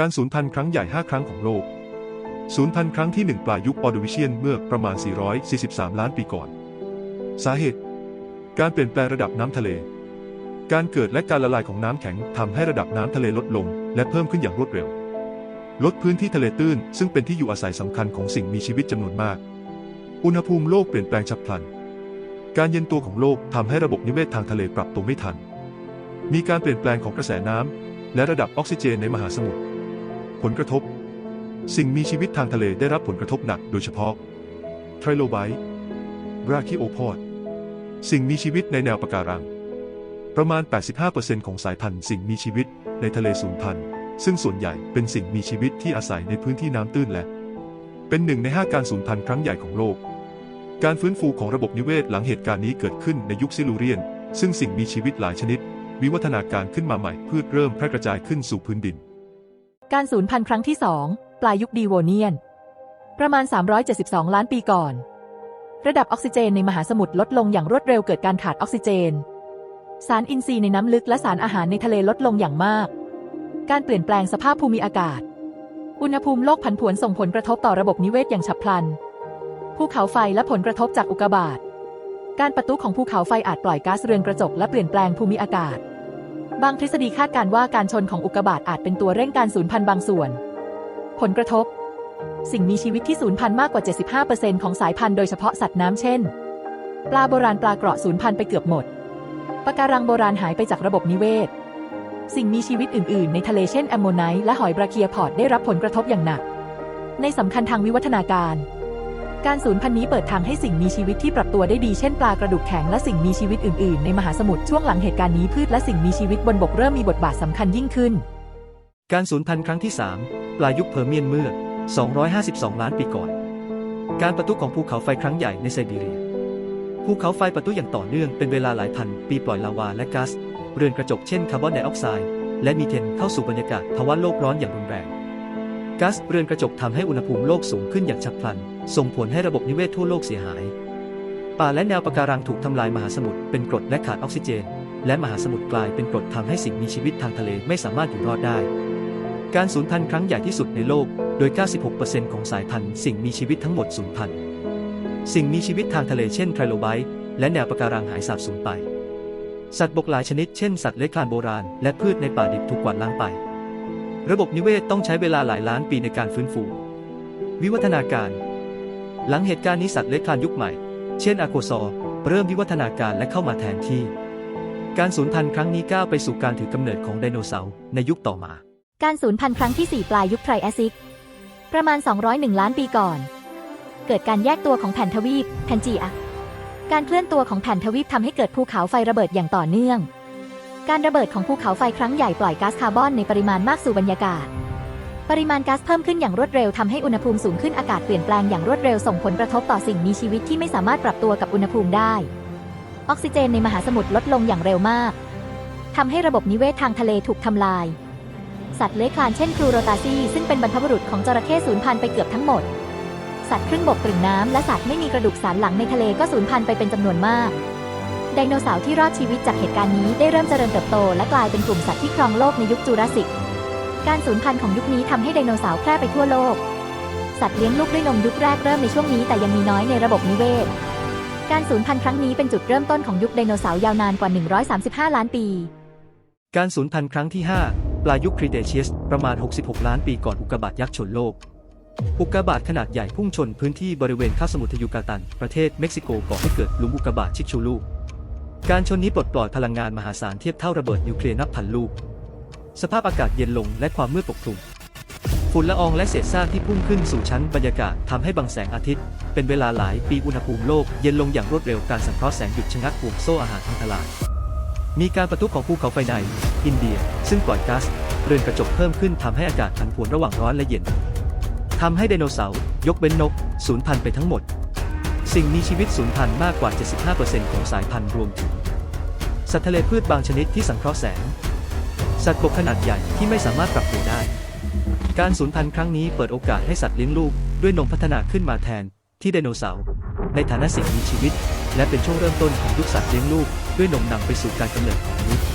การสูญพันธุ์ครั้งใหญ่ 5 ครั้งของโลก สูญพันธุ์ครั้งที่ 1 ปลายยุคออร์โดวิเชียนเมื่อประมาณ 443 ล้านปีก่อน สาเหตุ การเปลี่ยนแปลงระดับน้ำทะเล การเกิดและการละลายของน้ำแข็งทำให้ระดับน้ำทะเลลดลง และเพิ่มขึ้นอย่างรวดเร็ว ลดพื้นที่ทะเลตื้น ซึ่งเป็นที่อยู่อาศัยสำคัญของสิ่งมีชีวิตจำนวนมาก อุณหภูมิโลกเปลี่ยนแปลงฉับพลัน การเย็นตัวของโลกทำให้ระบบนิเวศทางทะเลปรับตัวไม่ทัน มีการเปลี่ยนแปลงของกระแสน้ำและระดับออกซิเจนในมหาสมุทร ผลกระทบ สิ่งมีชีวิตทางทะเลได้รับผลกระทบหนักโดยเฉพาะไทรโลไบต์ราคิโอพอด สิ่งมีชีวิตในแนวปะการัง ประมาณ 85%ของสายพันธุ์สิ่งมีชีวิตในทะเลสูญพันธุ์ ซึ่งส่วนใหญ่เป็นสิ่งมีชีวิตที่อาศัยในพื้นที่น้ำตื้นและ เป็นหนึ่งใน 5 การสูญพันธุ์ครั้งใหญ่ของโลก การฟื้นฟูของระบบนิเวศหลังเหตุการณ์นี้เกิดขึ้นในยุคซิลูเรียน ซึ่งสิ่งมีชีวิตหลายชนิด วิวัฒนาการขึ้นมาใหม่พืชเริ่มแพร่กระจายขึ้นสู่พื้นดิน การสูญพันธุ์ครั้งที่ 2 ปลายยุคดีโวเนียน ประมาณ 372 ล้านปีก่อน ระดับออกซิเจนในมหาสมุทรลดลงอย่างรวดเร็วเกิดการขาดออกซิเจน สารอินทรีย์ในน้ำลึกและสารอาหารในทะเลลดลงอย่างมาก การเปลี่ยนแปลงสภาพภูมิอากาศ อุณหภูมิโลกผันผวนส่งผลกระทบต่อระบบนิเวศอย่างฉับพลัน ภูเขาไฟและผลกระทบจากอุกกาบาต การปะทุของภูเขาไฟอาจปล่อยก๊าซเรือนกระจกและเปลี่ยนแปลงภูมิอากาศ บางทฤษฎีคาดการว่าการชนของอุกกาบาตอาจเป็นตัวเร่งการสูญพันธุ์บางส่วน ผลกระทบ สิ่งมีชีวิตที่สูญพันธุ์มากกว่า 75%ของสายพันธุ์โดยเฉพาะสัตว์น้ำเช่น ปลาโบราณปลาเกราะสูญพันธุ์ไปเกือบหมดปะการังโบราณหายไปจากระบบนิเวศ สิ่งมีชีวิตอื่น ๆ ในทะเลเช่นแอมโมไนต์และหอยบราเคียพอร์ตได้รับผลกระทบอย่างหนัก ในสำคัญทางวิวัฒนาการ การสูญพันธุ์นี้เปิดทางให้สิ่งมีชีวิตที่ปรับตัวได้ดีเช่นปลากระดูกแข็งและสิ่งมีชีวิตอื่นๆ ในมหาสมุทรช่วงหลังเหตุการณ์นี้พืชและสิ่งมีชีวิตบนบกเริ่มมีบทบาทสำคัญยิ่งขึ้น การสูญพันธุ์ครั้งที่ 3 ปลายยุคเพอร์เมียนเมื่อ 252 ล้านปีก่อน การปะทุของภูเขาไฟครั้งใหญ่ในไซบีเรีย ภูเขาไฟปะทุอย่างต่อเนื่องเป็นเวลาหลายพันปีปล่อยลาวาและก๊าซเรือนกระจกเช่นคาร์บอนไดออกไซด์และมีเทนเข้าสู่บรรยากาศภาวะโลกร้อนอย่างรุนแรง ก๊าซเรือนกระจกทำให้อุณหภูมิโลกสูงขึ้นอย่างฉับพลัน ส่งผลให้ระบบนิเวศทั่วโลกเสียหาย ป่าและแนวปะการังถูกทำลายมหาสมุทรเป็นกรดและขาดออกซิเจน และมหาสมุทรกลายเป็นกรดทำให้สิ่งมีชีวิตทางทะเลไม่สามารถอยู่รอดได้ การสูญพันธุ์ครั้งใหญ่ที่สุดในโลก โดย 96%ของสายพันธุ์สิ่งมีชีวิตทั้งหมดสูญพันธุ์ สิ่งมีชีวิตทางทะเลเช่นไทรโลไบต์และแนวปะการังหายสาบสูญไป สัตว์บกหลายชนิดเช่นสัตว์เลื้อยคลานโบราณและพืชในป่าดิบถูกกวาดล้างไป ระบบนิเวศต้องใช้เวลาหลายล้านปีในการฟื้นฟู วิวัฒนาการ หลังเหตุการณ์นี้สัตว์เลื้อยคลานยุคใหม่ เช่นอาโคซอร์เริ่มวิวัฒนาการและเข้ามาแทนที่ การสูญพันธุ์ครั้งนี้ก้าวไปสู่การถือกำเนิดของไดโนเสาร์ในยุคต่อมา การสูญพันธุ์ครั้งที่ 4 ปลายยุคไทรแอซิก ประมาณ 201 ล้านปีก่อน เกิดการแยกตัวของแผ่นทวีปแพนจีอะการเคลื่อนตัวของแผ่นทวีปทำให้เกิดภูเขาไฟระเบิดอย่างต่อเนื่อง การระเบิดของภูเขาไฟครั้งใหญ่ปล่อยก๊าซคาร์บอนในปริมาณมากสู่บรรยากาศ ปริมาณก๊าซเพิ่มขึ้นอย่างรวดเร็วทำให้อุณหภูมิสูงขึ้นอากาศเปลี่ยนแปลงอย่างรวดเร็วส่งผลกระทบต่อสิ่งมีชีวิตที่ไม่สามารถปรับตัวกับอุณหภูมิได้ ออกซิเจนในมหาสมุทรลดลงอย่างเร็วมากทำให้ระบบนิเวศทางทะเลถูกทำลาย สัตว์เลื้อยคลานเช่นครูโรตาซีซึ่งเป็นบรรพบุรุษของจระเข้สูญพันธุ์ไปเกือบทั้งหมด สัตว์ครึ่งบกกรึ่งน้ำและสัตว์ไม่มีกระดูกสันหลังในทะเลก็สูญพันธุ์ไปเป็นจำนวนมาก ไดโนเสาร์ที่รอดชีวิตจากเหตุการณ์นี้ได้เริ่มเจริญเติบโต และกลายเป็นกลุ่มสัตว์ที่ครองโลกในยุคจูราสสิก การสูญพันธุ์ของยุคนี้ทำให้ไดโนเสาร์แพร่ไปทั่วโลก สัตว์เลี้ยงลูกด้วยนมยุคแรกเริ่มในช่วงนี้แต่ยังมีน้อยในระบบนิเวศ การสูญพันธุ์ครั้งนี้เป็นจุดเริ่มต้นของยุคไดโนเสาร์ยาวนานกว่า 135 ล้านปี การสูญพันธุ์ครั้งที่ 5 ปลายยุคครีเทเชียสประมาณ 66 ล้านปีก่อนอุกกาบาตยักษ์ชนโลกอุกกาบาตขนาดใหญ่พุ่งชนพื้นที่บริเวณคาบสมุทรยูกาตัน ประเทศเม็กซิโกก่อให้เกิดหลุมอุกกาบาตชิกชูลู การชนนี้ปลดปล่อยพลังงานมหาศาลเทียบเท่าระเบิดนิวเคลียร์นับพันลูก สภาพอากาศเย็นลงและความมืดปกคลุม ฝุ่นละอองและเศษซากที่พุ่งขึ้นสู่ชั้นบรรยากาศทำให้บังแสงอาทิตย์ เป็นเวลาหลายปีอุณหภูมิโลกเย็นลงอย่างรวดเร็วการสังเคราะห์แสงหยุดชะงักห่วงโซ่อาหารทางตลาดมีการประทุของภูเขาไฟใน อินเดีย ซึ่งปล่อยก๊าซเรือนกระจกเพิ่มขึ้นทำให้อากาศผันผวนระหว่างร้อนและเย็นทำให้ไดโนเสาร์ยกเว้นนกสูญพันธุ์ไปทั้งหมด สิ่งมีชีวิตสูญพันธุ์มากกว่า 75%ของสายพันธุ์รวมถึง สัตว์ทะเลพืชบางชนิดที่สังเคราะห์แสง สัตว์บกขนาดใหญ่ที่ไม่สามารถปรับตัวได้ การสูญพันธุ์ครั้งนี้เปิดโอกาสให้สัตว์เลี้ยงลูกด้วยนมพัฒนาขึ้นมาแทนที่ไดโนเสาร์ในฐานะสิ่งมีชีวิต และเป็นช่วงเริ่มต้นของยุคสัตว์เลี้ยงลูกด้วยนมนำไปสู่การกำเนิดของมนุษย์